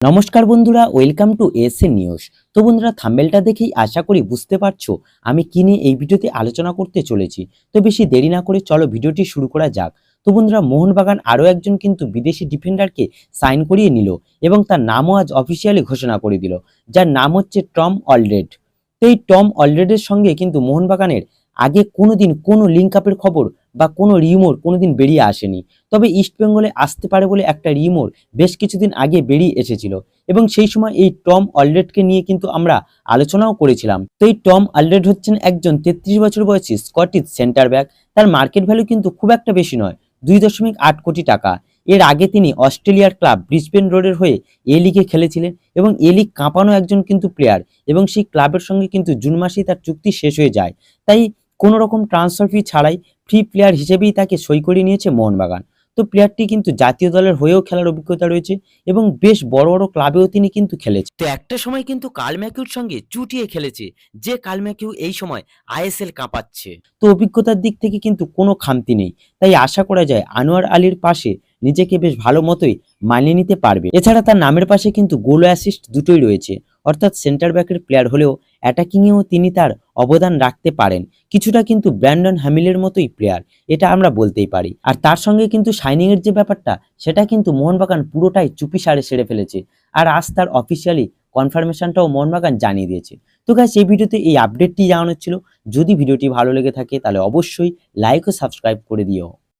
নমস্কার বন্ধুরা, welcome to S A news. তো বন্ধুরা, থাম্বেলটা দেখেই আশা করি বুঝতে পারছ আমি কি নিয়ে এই ভিডিওতে আলোচনা করতে চলেছি। তো বেশি দেরি না করে চলো ভিডিওটি শুরু করা যাক। তো বন্ধুরা, মোহনবাগান আরও একজন কিন্তু বিদেশি ডিফেন্ডারকে সাইন করিয়ে নিল এবং তার নামও আজ অফিসিয়ালি ঘোষণা করে দিল। যার নাম হচ্ছে টম অলরেড তো এই টম অলরেডের সঙ্গে কিন্তু মোহনবাগানের আগে কোনোদিন কোনো লিঙ্ক আপের খবর বা কোনো রিউমোর কোনোদিন বেরিয়ে আসেনি। তবে ইস্টবেঙ্গলে আসতে পারে বলে একটা রিউমোর বেশ কিছুদিন আগে বেরিয়ে এসেছিল এবং সেই সময় এই টম অলরেডকে নিয়ে কিন্তু আমরা আলোচনাও করেছিলাম। তো এই টম অলরেড হচ্ছেন একজন তেত্রিশ বছর বয়সী স্কটিশ সেন্টার ব্যাক তার মার্কেট ভ্যালু কিন্তু খুব একটা বেশি নয়, দুই দশমিক আট কোটি টাকা। এর আগে তিনি অস্ট্রেলিয়ার ক্লাব ব্রিসবেন রোডের হয়ে এ লিগে খেলেছিলেন এবং এ লিগ কাঁপানো একজন কিন্তু প্লেয়ার এবং সেই ক্লাবের সঙ্গে কিন্তু জুন মাসেই তার চুক্তি শেষ হয়ে যায়। তাই কোনো রকম ট্রান্সফার ফি ছাড়াই ফ্রি প্লেয়ার হিসেবেই তাকে সই করে নিয়েছে মোহনবাগান। তো প্লেয়ারটি কিন্তু জাতীয় দলের হয়েও খেলার অভিজ্ঞতা রয়েছে এবং বেশ বড় বড় ক্লাবেও তিনি কিন্তু খেলেছে। তো একটা সময় কিন্তু কালম্যাকিউর সঙ্গে চুটিয়ে খেলেছে, যে কালম্যাকিউ এই সময় আইএসএল কাঁপাচ্ছে। তো অভিজ্ঞতার দিক থেকে কিন্তু কোনো খামতি নেই, তাই আশা করা যায় আনোয়ার আলীর পাশে নিজেকে বেশ ভালো মতোই মানিয়ে নিতে পারবে। এছাড়া তার নামের পাশে কিন্তু গোল অ্যাসিস্ট দুটোই রয়েছে। অর্থাৎ সেন্টার ব্যাকের প্লেয়ার হলেও অ্যাটাকিংয়েও তিনি তার অবদান রাখতে পারেন। কিছুটা কিন্তু ব্র্যান্ডন হ্যামিলের মতোই প্লেয়ার এটা আমরা বলতেই পারি। আর তার সঙ্গে কিন্তু শাইনিং এর যে ব্যাপারটা, সেটা কিন্তু মোহনবাগান পুরোটাই চুপি সারে সেরে ফেলেছে। আর আজ তার অফিসিয়ালি কনফার্মেশনটাও মোহনবাগান জানিয়ে দিয়েছে। তো গাছ এই ভিডিওতে এই আপডেটটি জানানো ছিল। যদি ভিডিওটি ভালো লেগে থাকে, তাহলে অবশ্যই লাইক ও সাবস্ক্রাইব করে দিও।